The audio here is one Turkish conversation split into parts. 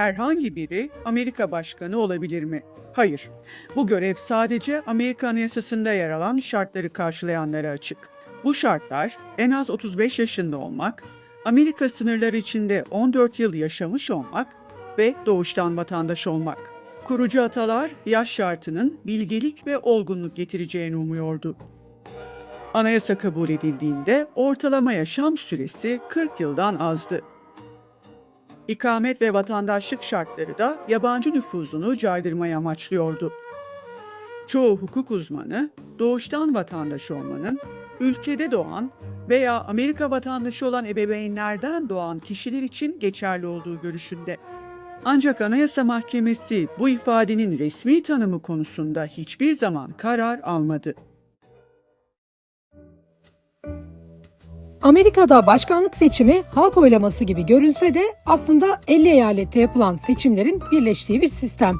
herhangi biri Amerika Başkanı olabilir mi? Hayır. Bu görev sadece Amerika Anayasası'nda yer alan şartları karşılayanlara açık. Bu şartlar en az 35 yaşında olmak, Amerika sınırları içinde 14 yıl yaşamış olmak ve doğuştan vatandaş olmak. Kurucu atalar yaş şartının bilgelik ve olgunluk getireceğini umuyordu. Anayasa kabul edildiğinde ortalama yaşam süresi 40 yıldan azdı. İkamet ve vatandaşlık şartları da yabancı nüfuzunu caydırmayı amaçlıyordu. Çoğu hukuk uzmanı doğuştan vatandaş olmanın ülkede doğan veya Amerika vatandaşı olan ebeveynlerden doğan kişiler için geçerli olduğu görüşünde. Ancak Anayasa Mahkemesi bu ifadenin resmi tanımı konusunda hiçbir zaman karar almadı. Amerika'da başkanlık seçimi halk oylaması gibi görünse de aslında 50 eyalette yapılan seçimlerin birleştiği bir sistem.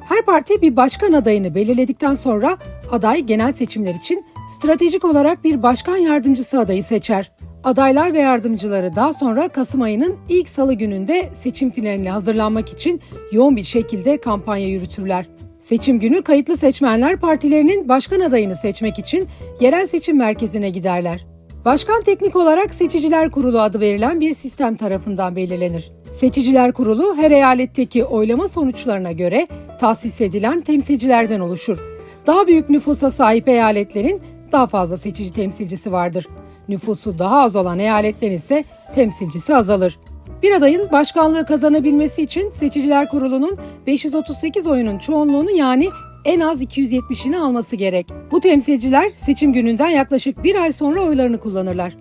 Her parti bir başkan adayını belirledikten sonra aday genel seçimler için stratejik olarak bir başkan yardımcısı adayı seçer. Adaylar ve yardımcıları daha sonra Kasım ayının ilk salı gününde seçim finaline hazırlanmak için yoğun bir şekilde kampanya yürütürler. Seçim günü kayıtlı seçmenler partilerinin başkan adayını seçmek için yerel seçim merkezine giderler. Başkan teknik olarak Seçiciler Kurulu adı verilen bir sistem tarafından belirlenir. Seçiciler Kurulu her eyaletteki oylama sonuçlarına göre tahsis edilen temsilcilerden oluşur. Daha büyük nüfusa sahip eyaletlerin daha fazla seçici temsilcisi vardır. Nüfusu daha az olan eyaletlerin ise temsilcisi azalır. Bir adayın başkanlığı kazanabilmesi için Seçiciler Kurulu'nun 538 oyunun çoğunluğunu yani en az 270'ini alması gerek. Bu temsilciler seçim gününden yaklaşık bir ay sonra oylarını kullanırlar.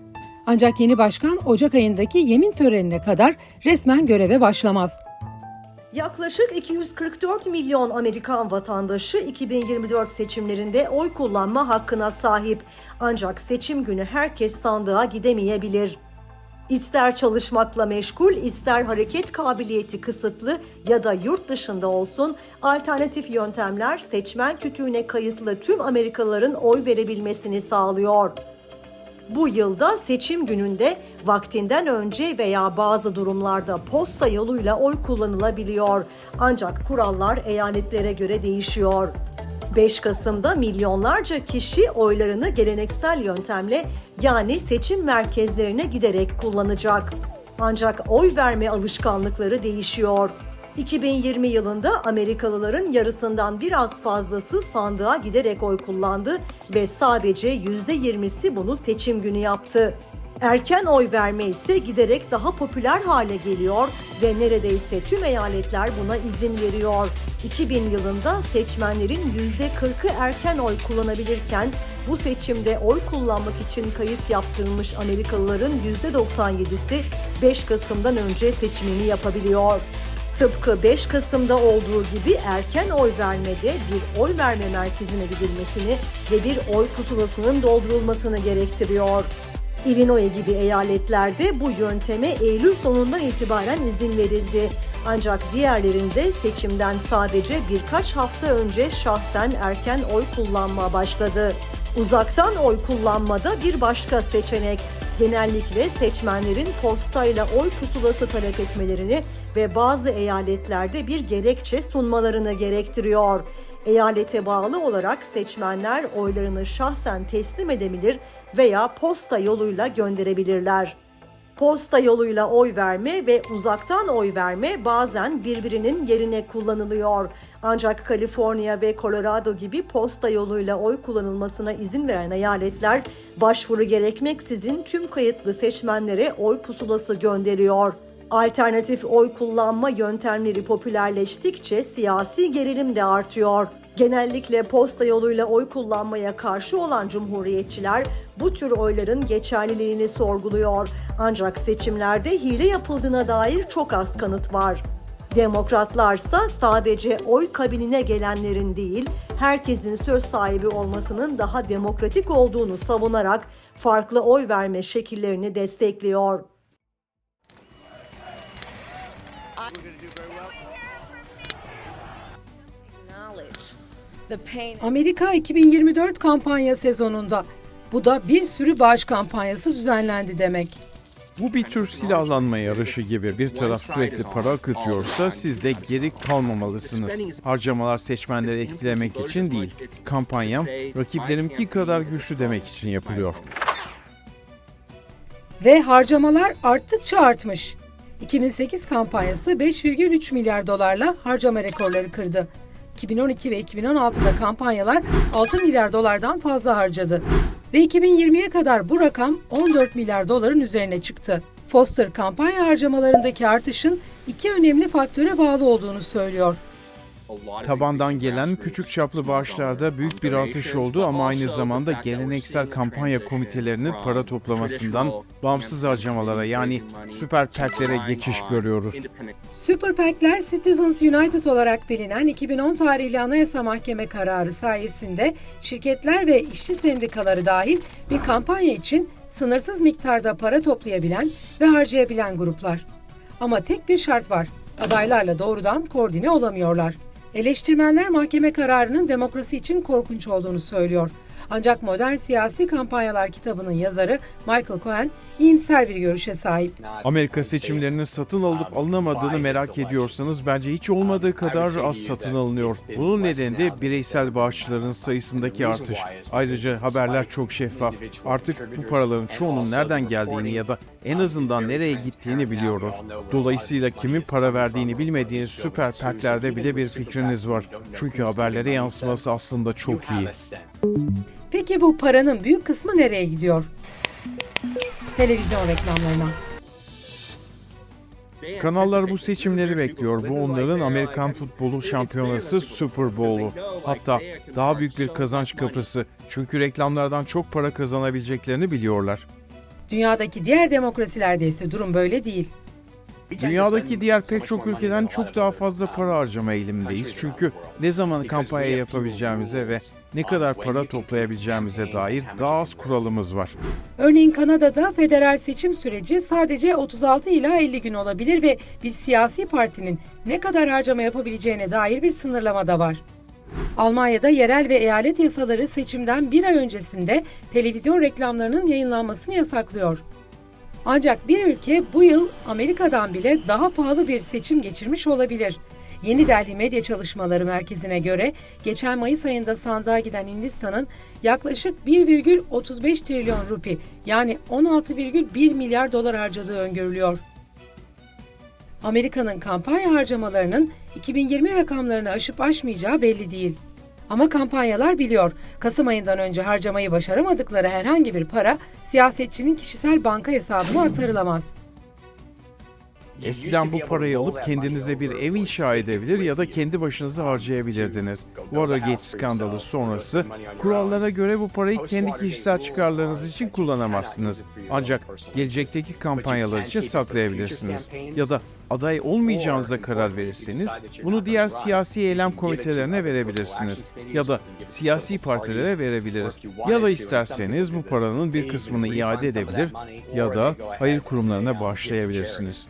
Ancak yeni başkan Ocak ayındaki yemin törenine kadar resmen göreve başlamaz. Yaklaşık 244 milyon Amerikan vatandaşı 2024 seçimlerinde oy kullanma hakkına sahip. Ancak seçim günü herkes sandığa gidemeyebilir. İster çalışmakla meşgul, ister hareket kabiliyeti kısıtlı ya da yurt dışında olsun, alternatif yöntemler seçmen kütüğüne kayıtlı tüm Amerikalıların oy verebilmesini sağlıyor. Bu yılda seçim gününde vaktinden önce veya bazı durumlarda posta yoluyla oy kullanılabiliyor. Ancak kurallar eyaletlere göre değişiyor. 5 Kasım'da milyonlarca kişi oylarını geleneksel yöntemle yani seçim merkezlerine giderek kullanacak. Ancak oy verme alışkanlıkları değişiyor. 2020 yılında Amerikalıların yarısından biraz fazlası sandığa giderek oy kullandı ve sadece %20'si bunu seçim günü yaptı. Erken oy verme ise giderek daha popüler hale geliyor ve neredeyse tüm eyaletler buna izin veriyor. 2000 yılında seçmenlerin %40'ı erken oy kullanabilirken bu seçimde oy kullanmak için kayıt yaptırılmış Amerikalıların %97'si 5 Kasım'dan önce seçimini yapabiliyor. Tıpkı 5 Kasım'da olduğu gibi erken oy vermede bir oy verme merkezine gidilmesini ve bir oy pusulasının doldurulmasını gerektiriyor. Illinois gibi eyaletlerde bu yönteme Eylül sonundan itibaren izin verildi. Ancak diğerlerinde seçimden sadece birkaç hafta önce şahsen erken oy kullanma başladı. Uzaktan oy kullanmada bir başka seçenek. Genellikle seçmenlerin postayla oy pusulası talep etmelerini ve bazı eyaletlerde bir gerekçe sunmalarını gerektiriyor. Eyalete bağlı olarak seçmenler oylarını şahsen teslim edebilir veya posta yoluyla gönderebilirler. Posta yoluyla oy verme ve uzaktan oy verme bazen birbirinin yerine kullanılıyor. Ancak Kaliforniya ve Colorado gibi posta yoluyla oy kullanılmasına izin veren eyaletler başvuru gerekmeksizin tüm kayıtlı seçmenlere oy pusulası gönderiyor. Alternatif oy kullanma yöntemleri popülerleştikçe siyasi gerilim de artıyor. Genellikle posta yoluyla oy kullanmaya karşı olan cumhuriyetçiler bu tür oyların geçerliliğini sorguluyor. Ancak seçimlerde hile yapıldığına dair çok az kanıt var. Demokratlarsa sadece oy kabinine gelenlerin değil, herkesin söz sahibi olmasının daha demokratik olduğunu savunarak farklı oy verme şekillerini destekliyor. Amerika 2024 kampanya sezonunda. Bu da bir sürü bağış kampanyası düzenlendi demek. Bu bir tür silahlanma yarışı gibi. Bir taraf sürekli para akıtıyorsa siz de geri kalmamalısınız. Harcamalar seçmenleri etkilemek için değil. Kampanyam rakiplerimki kadar güçlü demek için yapılıyor. Ve harcamalar arttıkça artmış. 2008 kampanyası 5,3 milyar dolarla harcama rekorları kırdı. 2012 ve 2016'da kampanyalar 6 milyar dolardan fazla harcadı. Ve 2020'ye kadar bu rakam 14 milyar doların üzerine çıktı. Foster kampanya harcamalarındaki artışın iki önemli faktöre bağlı olduğunu söylüyor. Tabandan gelen küçük çaplı bağışlarda büyük bir artış oldu ama aynı zamanda geleneksel kampanya komitelerinin para toplamasından bağımsız harcamalara yani süper PAC'lere geçiş görüyoruz. Super PAC'ler Citizens United olarak bilinen 2010 tarihli Anayasa Mahkeme kararı sayesinde şirketler ve işçi sendikaları dahil bir kampanya için sınırsız miktarda para toplayabilen ve harcayabilen gruplar. Ama tek bir şart var. Adaylarla doğrudan koordine olamıyorlar. Eleştirmenler mahkeme kararının demokrasi için korkunç olduğunu söylüyor. Ancak Modern Siyasi Kampanyalar kitabının yazarı Michael Cohen iyimser bir görüşe sahip. Amerika seçimlerinin satın alıp alınamadığını merak ediyorsanız bence hiç olmadığı kadar az satın alınıyor. Bunun nedeni de bireysel bağışçıların sayısındaki artış. Ayrıca haberler çok şeffaf. Artık bu paraların çoğunun nereden geldiğini ya da en azından nereye gittiğini biliyoruz. Dolayısıyla kimin para verdiğini bilmediğiniz süper PAC'lerde bile bir fikriniz var. Çünkü haberlere yansıması aslında çok iyi. Peki bu paranın büyük kısmı nereye gidiyor? Televizyon reklamlarına. Kanallar bu seçimleri bekliyor. Bu onların Amerikan futbolu şampiyonası Super Bowl'u. Hatta daha büyük bir kazanç kapısı. Çünkü reklamlardan çok para kazanabileceklerini biliyorlar. Dünyadaki diğer demokrasilerde ise durum böyle değil. Dünyadaki diğer pek çok ülkeden çok daha fazla para harcama eğilimindeyiz. Çünkü ne zaman kampanya yapabileceğimize ve ne kadar para toplayabileceğimize dair daha az kuralımız var. Örneğin Kanada'da federal seçim süreci sadece 36 ila 50 gün olabilir ve bir siyasi partinin ne kadar harcama yapabileceğine dair bir sınırlama da var. Almanya'da yerel ve eyalet yasaları seçimden bir ay öncesinde televizyon reklamlarının yayınlanmasını yasaklıyor. Ancak bir ülke bu yıl Amerika'dan bile daha pahalı bir seçim geçirmiş olabilir. Yeni Delhi Medya Çalışmaları Merkezi'ne göre geçen Mayıs ayında sandığa giden Hindistan'ın yaklaşık 1,35 trilyon rupi yani 16,1 milyar dolar harcadığı öngörülüyor. Amerika'nın kampanya harcamalarının 2020 rakamlarını aşıp aşmayacağı belli değil. Ama kampanyalar biliyor, Kasım ayından önce harcamayı başaramadıkları herhangi bir para siyasetçinin kişisel banka hesabına aktarılamaz. Eskiden bu parayı alıp kendinize bir ev inşa edebilir ya da kendi başınıza harcayabilirdiniz. Watergate skandalı sonrası kurallara göre bu parayı kendi kişisel çıkarlarınız için kullanamazsınız. Ancak gelecekteki kampanyalar için saklayabilirsiniz. Ya da aday olmayacağınıza karar verirseniz bunu diğer siyasi eylem komitelerine verebilirsiniz. Ya da siyasi partilere verebiliriz. Ya da isterseniz bu paranın bir kısmını iade edebilir ya da hayır kurumlarına bağışlayabilirsiniz.